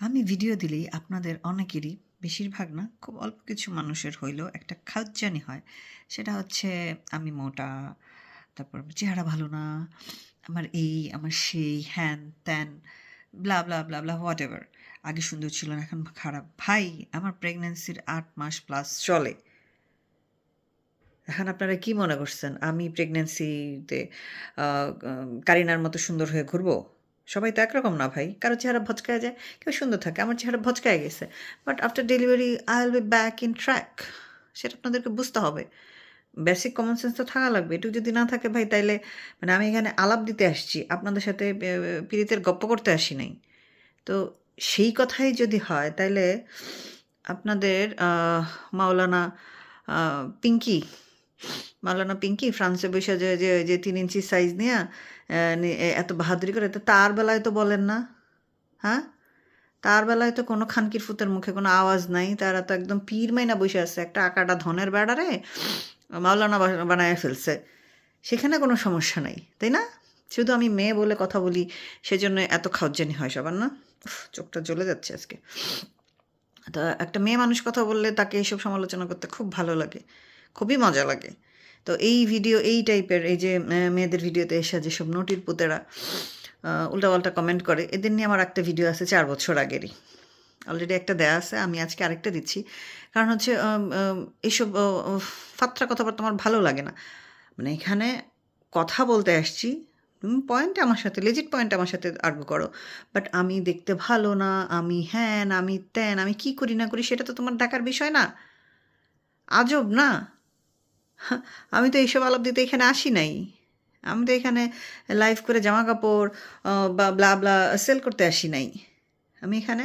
আমি ভিডিও দিলেই আপনাদের অনেকেরই, বেশিরভাগ না, খুব অল্প কিছু মানুষের হইলেও একটা খাজ্জানি হয়। সেটা হচ্ছে, আমি মোটা, তারপর চেহারা ভালো না, আমার এই, আমার সেই, হ্যান ত্যান blah blah blah blah whatever আগে সুন্দর ছিল না, এখন খারাপ। ভাই, আমার প্রেগনেন্সির আট মাস প্লাস চলে। এখন আপনারা কি মনে করছেন? আমি প্রেগনেন্সিতে কারিনার মতো সুন্দর হয়ে ঘুরবো? সবাই তো একরকম না ভাই। কারও চেহারা ভচকায় যায়, কেউ সুন্দর থাকে, আমার চেহারা ভচকায় গেছে। But after delivery I will be back in track সেটা আপনাদেরকে বুঝতে হবে। বেসিক কমন সেন্স তো থাকা লাগবে। একটু যদি না থাকে ভাই, তাইলে মানে আমি এখানে আলাপ দিতে আসছি। আপনাদের সাথে পীড়িতের গপ্প করতে আসি নাই। তো সেই কথাই যদি হয়, তাইলে আপনাদের মাওলানা পিঙ্কি মাওলানা পিঙ্কি ফ্রান্সে বসে যে যে যে তিন ইঞ্চি সাইজ নিয়ে এত বাহাদুরি করে, তো তার বেলায় তো বলেন না। হ্যাঁ? তার বেলায় তো কোনো খানকির ফুতের মুখে কোনো আওয়াজ নাই। তারা তো একদম পীর মাইনা বসে আছে, একটা আকাটা ধনের বেড়ারে মাওলানা বানায় ফেলছে। সেখানে কোনো সমস্যা নাই, তাই না? শুধু আমি মেয়ে বলে কথা বলি, সেজন্য এত খাওয়ানি হয় সবার, না? চোখটা জ্বলে যাচ্ছে আজকে। তা একটা মেয়ে মানুষ কথা বললে তাকে এইসব সমালোচনা করতে খুব ভালো লাগে, খুবই মজা লাগে। তো এই ভিডিও এই টাইপের এই যে মেয়েদের ভিডিওতে এসে যেসব নটির পুতেরা উল্টাপাল্টা কমেন্ট করে, এদের নিয়ে আমার একটা ভিডিও আছে চার বছর আগেরই। অলরেডি একটা দেয়া আছে, আমি আজকে আরেকটা দিচ্ছি। কারণ হচ্ছে এইসব ফাত্রা কথাবার্তা আমার ভালো লাগে না। মানে এখানে কথা বলতে আসছি পয়েন্ট আমার সাথে লেজিট পয়েন্ট আমার সাথে আর্গু করো। বাট আমি দেখতে ভালো না, আমি হ্যান, আমি ত্যান, আমি কি করি না করি সেটা তো তোমার দেখার বিষয় না। আজব না। আমি তো এইসব আলাপ দিতে এখানে আসি নাই। আমি তো এখানে লাইভ করে জামা কাপড় বা ব্লা ব্লা সেল করতে আসি নাই। আমি এখানে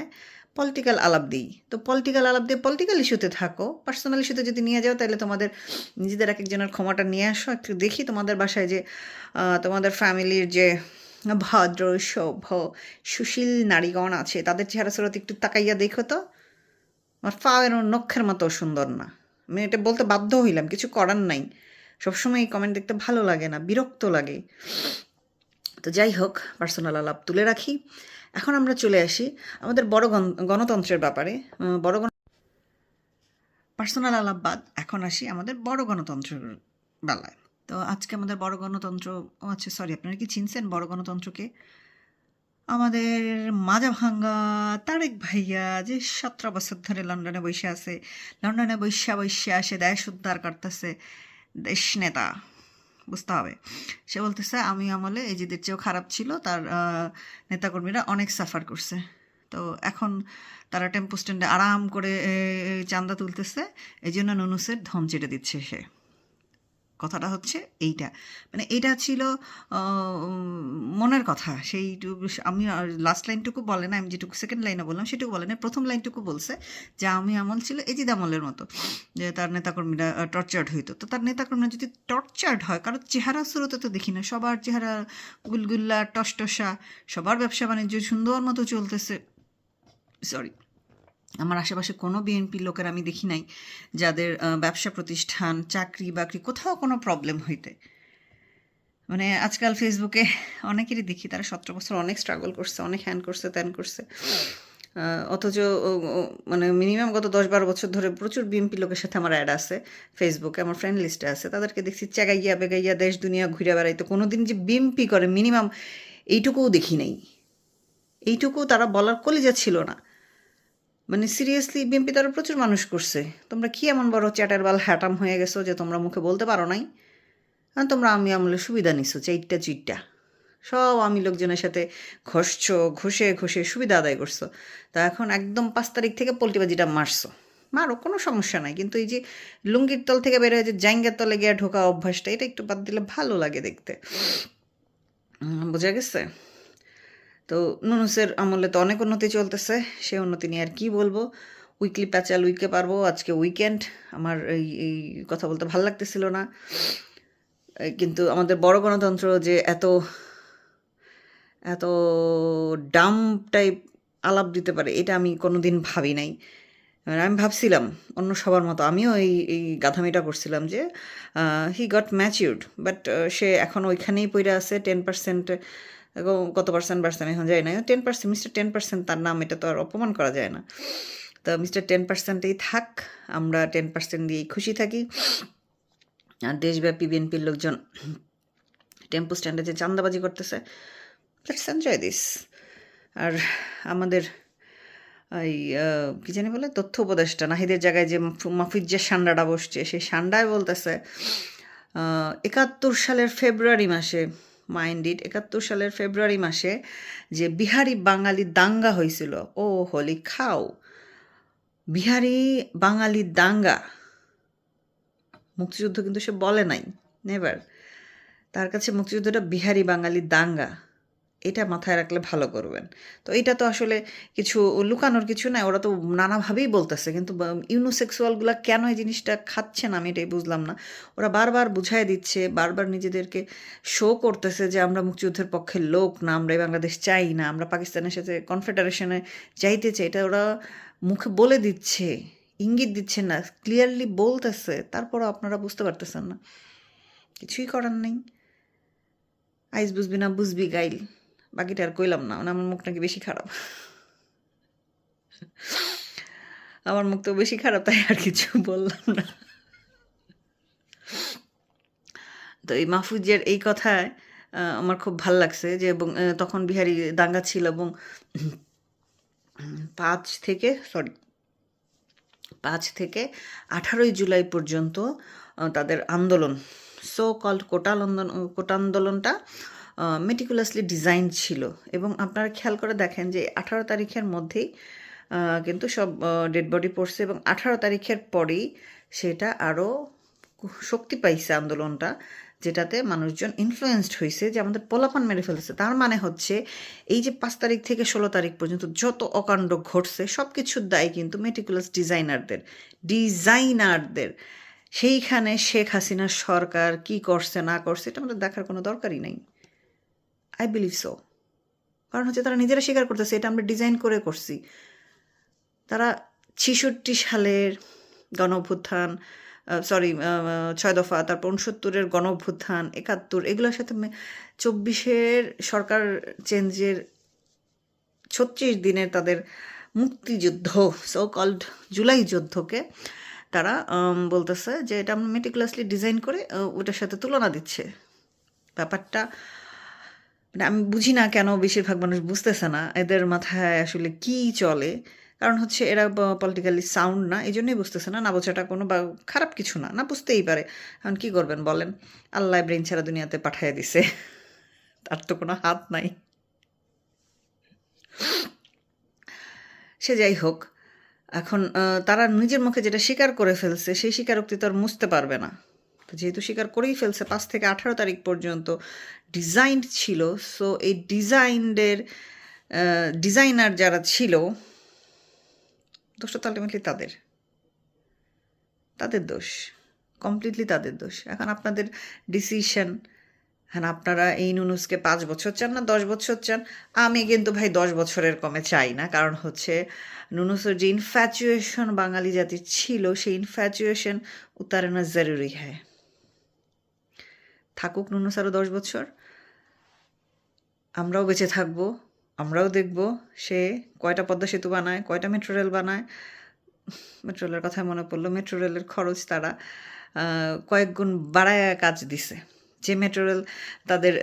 পলিটিক্যাল আলাপ দিই। তো পলিটিক্যাল আলাপ দিয়ে পলিটিক্যাল ইস্যুতে থাকো। পার্সোনাল ইস্যুতে যদি নিয়ে যাও, তাহলে তোমাদের নিজেদের এক একজনের ক্ষমাটা নিয়ে আসো। একটু দেখি তোমাদের বাসায় যে তোমাদের ফ্যামিলির যে ভদ্র, সভ্য, সুশীল নারীগণ আছে, তাদের চেহারা সুরত একটু তাকাইয়া দেখো তো। আমার ফাওয়ের নক্ষের মতো সুন্দর না। আমি এটা বলতে বাধ্য হইলাম, কিছু করার নাই। সবসময় এই কমেন্ট দেখতে ভালো লাগে না, বিরক্ত লাগে। তো যাই হোক পার্সোনাল আলাপ তুলে রাখি। এখন আমরা চলে আসি আমাদের বড় গণ- গণতন্ত্রের ব্যাপারে। বড় গণ পার্সোনাল আলাপ বাদ, এখন আসি আমাদের বড় গণতন্ত্রের বেলায়। তো আজকে আমাদের বড় গণতন্ত্র ও আচ্ছা সরি আপনারা কি চিনছেন বড় গণতন্ত্রকে? আমাদের মাজা ভাঙ্গা তারেক ভাইয়া যে সতেরো বছর ধরে লন্ডনে বসে আছে, লন্ডনে বৈশা বৈশা সে দেশ উদ্ধার করতেছে, দেশ নেতা, বুঝতে হবে। সে বলতেছে, আমি আমলে এজিদের চেয়েও খারাপ ছিল, তার নেতাকর্মীরা অনেক সাফার করছে। তো এখন তারা টেম্পো স্ট্যান্ডে আরাম করে চাঁদা তুলতেছে এই জন্য নুনুসের ধম চেটে দিচ্ছে সে। কথাটা হচ্ছে এইটা। মানে এটা ছিল মনের কথা। সেইটুকু আমি লাস্ট লাইনটুকু বলে না, আমি যেটুকু সেকেন্ড লাইনে বললাম সেটুকু বলে না, প্রথম লাইনটুকু বলছে যে, আমি আমল ছিল এজিদ আমলের মতো, যে তার নেতাকর্মীরা টর্চার্ড হইতো। তো তার নেতাকর্মীরা যদি টর্চার্ড হয় কারণ চেহারা স্রোতে তো দেখি না, সবার চেহারা গুলগুল্লা টসটসা, সবার ব্যবসা বাণিজ্য সুন্দর মতো চলতেছে সরি আমার আশেপাশে কোনো বিএনপি লোকের আমি দেখি নাই যাদের ব্যবসা প্রতিষ্ঠান, চাকরি বাকরি কোথাও কোনো প্রবলেম হইতে। মানে আজকাল ফেসবুকে অনেকেরই দেখি, তারা সতেরো বছর অনেক স্ট্রাগল করছে, অনেক হ্যান করছে, ত্যান করছে। অথচ মানে মিনিমাম গত দশ বারো বছর ধরে প্রচুর বিএমপি লোকের সাথে আমার অ্যাড আছে ফেসবুকে আমার ফ্রেন্ড লিস্টে আছে। তাদেরকে দেখছি চেগাইয়া বেগাইয়া দেশ, দুনিয়া ঘুরে বেড়াইতো কোনো দিন যে বিএমপি করে মিনিমাম এইটুকুও দেখি নাই। এইটুকু তারা বলার কলিজা ছিল না। মানে সিরিয়াসলি বিএমপি তারা প্রচুর মানুষ করছে। তোমরা কি এমন বড় চ্যাটার বাল হ্যাটাম হয়ে গেছো যে তোমরা মুখে বলতে পারো নাই? আর তোমরা আমি আমলে সুবিধা নিছো, চাইটটা চিটটা। সব আমি লোকজনের সাথে ঘষছো, ঘষে ঘষে সুবিধা আদায় করছ। তা এখন একদম পাঁচ তারিখ থেকে পোল্টিবাজিটা মারছো। মারো, কোনো সমস্যা নাই। কিন্তু এই যে লুঙ্গির তল থেকে বের হয়ে যে জাইঙ্গার তলে গিয়ে ঢোকা অভ্যাসটা, এটা একটু বাদ দিলে ভালো লাগে দেখতে। বোঝা গেছে? তো নুনুসের আমলে তো অনেক উন্নতি চলতেছে, সে উন্নতি নিয়ে আর কি বলব? উইকলি প্যাচাল উইকে পারব, আজকে উইকেন্ড আমার এই এই কথা বলতে ভালো লাগতেছিল না। কিন্তু আমাদের বড় গণতন্ত্র যে এত এত ডাম টাইপ আলাপ দিতে পারে, এটা আমি কোনো দিন ভাবি নাই। মানে আমি ভাবছিলাম, অন্য সবার মতো, আমিও এই এই গাধামিটা করছিলাম যে হি গট ম্যাচিউর্ড বাট সে এখন ওইখানেই পইরা আছে টেন পার্সেন্ট কত পার্সেন্ট বাড়ছে আমি এখন যাই না। Ten percent mister ten percent তার নাম এটা তো আর অপমান করা যায় না। তো মিস্টার টেন পার্সেন্টেই থাক, আমরা টেন পার্সেন্ট দিয়েই খুশি থাকি। আর দেশব্যাপী বিএনপির লোকজন টেম্পো স্ট্যান্ডে যে চান্দাবাজি করতেছে লেটস এনজয় দিস আর আমাদের এই কি জানি বলে, তথ্য উপদেষ্টা নাহিদের জায়গায় যে মাফু- মাফিজ্জা সান্ডাটা বসছে সেই সান্ডায় বলতেছে একাত্তর সালের ফেব্রুয়ারি মাসে মাইন্ড ইট একাত্তর সালের ফেব্রুয়ারি মাসে যে বিহারি বাঙালি দাঙ্গা হয়েছিল, ও হলি খাও। বিহারি বাঙালি দাঙ্গা। মুক্তিযুদ্ধ কিন্তু সে বলে নাই, নেভার। তার কাছে মুক্তিযুদ্ধটা বিহারি বাঙালি দাঙ্গা। এটা মাথায় রাখলে ভালো করবেন। তো এটা তো আসলে কিছু লুকানোর কিছু নাই, ওরা তো নানাভাবেই বলতেছে। কিন্তু ইউনোসেক্সুয়ালগুলো কেন এই জিনিসটা খাচ্ছে না আমি এটাই বুঝলাম না। ওরা বারবার বুঝাই দিচ্ছে, বারবার নিজেদেরকে শো করতেছে যে আমরা মুক্তিযুদ্ধের পক্ষের লোক না, আমরা এই বাংলাদেশ চাই না, আমরা পাকিস্তানের সাথে কনফেডারেশনে যাইতে চাই। এটা ওরা মুখে বলে দিচ্ছে, ইঙ্গিত দিচ্ছে না ক্লিয়ারলি বলতেছে, তারপরও আপনারা বুঝতে পারতেছেন না। কিছুই করার নেই। আইস বুঝবি না, বুঝবি গাইল। বাকিটা আর কইলাম না মানে আমার মুখ নাকি বেশি খারাপ। আমার মুখ তো বেশি খারাপ, তাই আর কিছু বললাম না। তো এই মাহফুজের এই কথায় আমার খুব ভালো লাগছে যে, এবং তখন বিহারি দাঙ্গা ছিল এবং পাঁচ থেকে, সরি, পাঁচ থেকে আঠারোই জুলাই পর্যন্ত তাদের আন্দোলন সো কল্ড কোটা আন্দোলন, কোটা আন্দোলনটা মেটিকুলাসলি ডিজাইন ছিল। এবং আপনারা খেয়াল করে দেখেন যে আঠারো তারিখের মধ্যেই কিন্তু সব ডেড বডি পড়ছে এবং আঠারো তারিখের পরেই সেটা আরও শক্তি পাইছে আন্দোলনটা, যেটাতে মানুষজন ইনফ্লুয়েসড হয়েছে যে আমাদের পোলাপান মেরে ফেলেছে। তার মানে হচ্ছে এই যে পাঁচ তারিখ থেকে ষোলো তারিখ পর্যন্ত যত অকাণ্ড ঘটছে সব কিছুর দায় কিন্তু মেটিকুলাস ডিজাইনারদের ডিজাইনারদের সেইখানে শেখ হাসিনার সরকার কি করছে, না করছে, এটা আমাদের দেখার কোনো দরকারই নেই। আই বিলিভ সো কারণ হচ্ছে তারা নিজেরা স্বীকার করতেছে, এটা আমরা ডিজাইন করে করছি। তারা ছিষট্টি সালের গণ অভ্যুত্থান সরি ছয় দফা, তারপর উনসত্তরের গণ অভ্যুত্থান একাত্তর, এগুলোর সাথে চব্বিশের সরকার চেঞ্জের ছত্রিশ দিনের তাদের মুক্তিযুদ্ধ সো কল্ড জুলাই যুদ্ধকে তারা বলতেছে যে এটা আমরা মেটিকুলাসলি ডিজাইন করে ওটার সাথে তুলনা দিচ্ছে। ব্যাপারটা মানে আমি বুঝি না কেন বেশিরভাগ মানুষ বুঝতেছে না এদের মাথায় আসলে কি চলে। কারণ হচ্ছে এরা পলিটিক্যালি সাউন্ড না এই জন্যই বুঝতেছে না। না বোঝাটা কোনো বা খারাপ কিছু না না বুঝতেই পারে। এখন কি করবেন বলেন? আল্লাহ ব্রেন ছাড়া দুনিয়াতে পাঠিয়ে দিছে। তার তো কোনো হাত নাই। সে যাই হোক, এখন তারা নিজের মুখে যেটা স্বীকার করে ফেলছে, সেই স্বীকারোক্তি তো আর মুছতে পারবে না। তো যেহেতু স্বীকার করেই ফেলছে, পাঁচ থেকে আঠারো তারিখ পর্যন্ত ডিজাইন ছিল। সো এই ডিজাইনের ডিজাইনার যারা ছিল, দোষটা তো আলটিমেটলি তাদের। তাদের দোষ। কমপ্লিটলি তাদের দোষ। এখন আপনাদের ডিসিশন হ্যাঁ আপনারা এই নুনুসকে পাঁচ বছর চান না, দশ বছর চান। আমি কিন্তু ভাই দশ বছরের কমে চাই না, কারণ হচ্ছে নুনুসের যে ইনফ্যাচুয়েশন বাঙালি জাতির ছিল, সেই ইনফ্যাচুয়েশন উতারানো জরুরি হ্যায়। থাকুক নুনুস আরও দশ বছর। আমরাও বেঁচে থাকব, আমরাও দেখব সে কয়টা পদ্মা সেতু বানায়, কয়টা মেট্রো রেল বানায়। মেট্রো রেলের কথায় মনে পড়ল মেট্রো রেলের খরচ তারা কয়েক গুণ বাড়ায় কাজ দিছে। যে মেট্রো রেল তাদের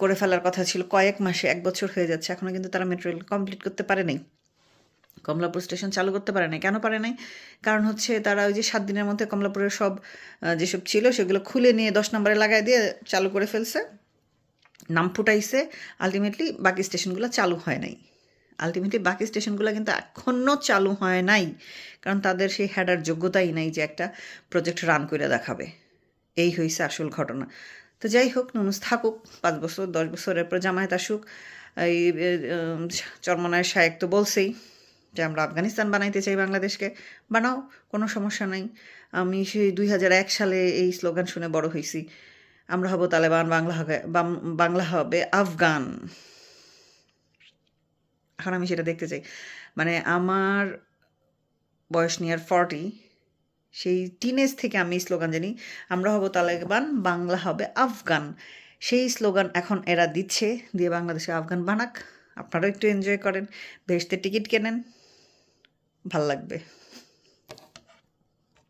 করে ফেলার কথা ছিল কয়েক মাসে, এক বছর হয়ে যাচ্ছে এখনও কিন্তু তারা মেট্রো রেল কমপ্লিট করতে পারে নাই কমলাপুর স্টেশন চালু করতে পারে নাই। কেন পারে নাই? কারণ হচ্ছে তারা ওই যে সাত দিনের মধ্যে কমলাপুরের সব যেসব ছিল সেগুলো খুলে নিয়ে দশ নম্বরে লাগাই দিয়ে চালু করে ফেলছে। নাম ফুটাইছে। আলটিমেটলি বাকি স্টেশনগুলো চালু হয় নাই। আলটিমেটলি বাকি স্টেশনগুলো কিন্তু এখনও চালু হয় নাই। কারণ তাদের সেই হেডার যোগ্যতাই নাই যে একটা প্রজেক্ট রান করে দেখাবে। এই হয়েছে আসল ঘটনা। তো যাই হোক, নুনুস থাকুক, পাঁচ বছর, দশ বছরের পর জামায়াত আসুক। এই চরমনায় শায়েক তো বলছেই। যে আমরা আফগানিস্তান বানাইতে চাই বাংলাদেশকে। বানাও, কোনো সমস্যা নাই। আমি সেই দুই হাজার এক সালে এই স্লোগান শুনে বড় হয়েছি আমরা হব তালেবান, বাংলা হবে বাংলা হবে আফগান। এখন আমি সেটা দেখতে চাই। মানে আমার বয়স নিয়ার ফর্টি সেই টিনেজ থেকে আমি স্লোগান জানি। আমরা হব তালেবান, বাংলা হবে আফগান। সেই স্লোগান এখন এরা দিচ্ছে, দিয়ে বাংলাদেশে আফগান বানাক। আপনারাও একটু এনজয় করেন। বেহেশতে টিকিট কেনেন। ভালো লাগবে।